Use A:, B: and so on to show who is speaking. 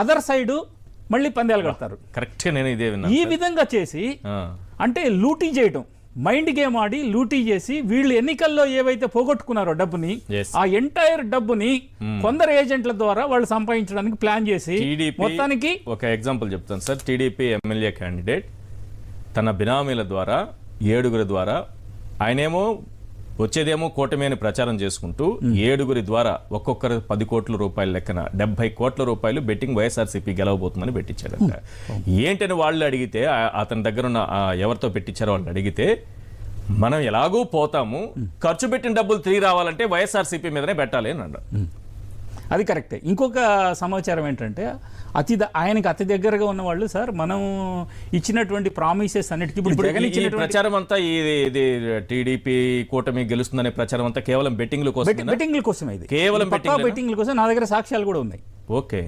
A: Other side మళ్ళీ పందాలు కడతారు.
B: కరెక్ట్ నేను ఇదే
A: ఈ విధంగా చేసి అంటే లూటీ చేయటం మైండ్ గేమ్ ఆడి లూటీ చేసి వీళ్ళు ఎన్నికల్లో ఏవైతే పోగొట్టుకున్నారో డబ్బుని. ఆ ఎంటైర్ డబ్బుని కొందరు ఏజెంట్ల ద్వారా వాళ్ళు సంపాదించడానికి ప్లాన్ చేసి మొత్తానికి
B: ఒక ఎగ్జాంపుల్ చెప్తాను సార్. టీడీపీ ఎమ్మెల్యే క్యాండిడేట్ తన బినామీల ద్వారా ఏడుగురి ద్వారా ఆయనేమో వచ్చేదేమో కూటమి అని ప్రచారం చేసుకుంటూ ఏడుగురి ద్వారా ఒక్కొక్కరు పది కోట్ల రూపాయల లెక్కన డెబ్బై కోట్ల రూపాయలు బెట్టింగ్ వైఎస్ఆర్సీపీ గెలవబోతుందని పెట్టించాడంట. ఏంటని వాళ్ళు అడిగితే అతని దగ్గర ఉన్న ఆ ఎవరితో పెట్టించారో వాళ్ళు అడిగితే మనం ఎలాగూ పోతాము ఖర్చు పెట్టిన డబ్బులు తిరిగి రావాలంటే వైఎస్ఆర్సీపీ మీదనే పెట్టాలి అని అన్నారు
A: అది కరెక్టే. ఇంకొక సమాచారం ఏంటంటే అతి ఆయనకి అతి దగ్గరగా ఉన్న వాళ్ళు సార్ మనం ఇచ్చినటువంటి ప్రామిసెస్ అన్నిటికీ ఇప్పుడు
B: ప్రచారం అంతా ఇది టీడీపీ కూటమి గెలుస్తుందనే ప్రచారం అంతా కేవలం బెట్టింగ్ల కోసం
A: బెట్టింగ్ల కోసం ఇది.
B: కేవలం?
A: బెట్టింగ్ల కోసం నా దగ్గర సాక్ష్యాలు కూడా ఉన్నాయి.
B: ఓకే.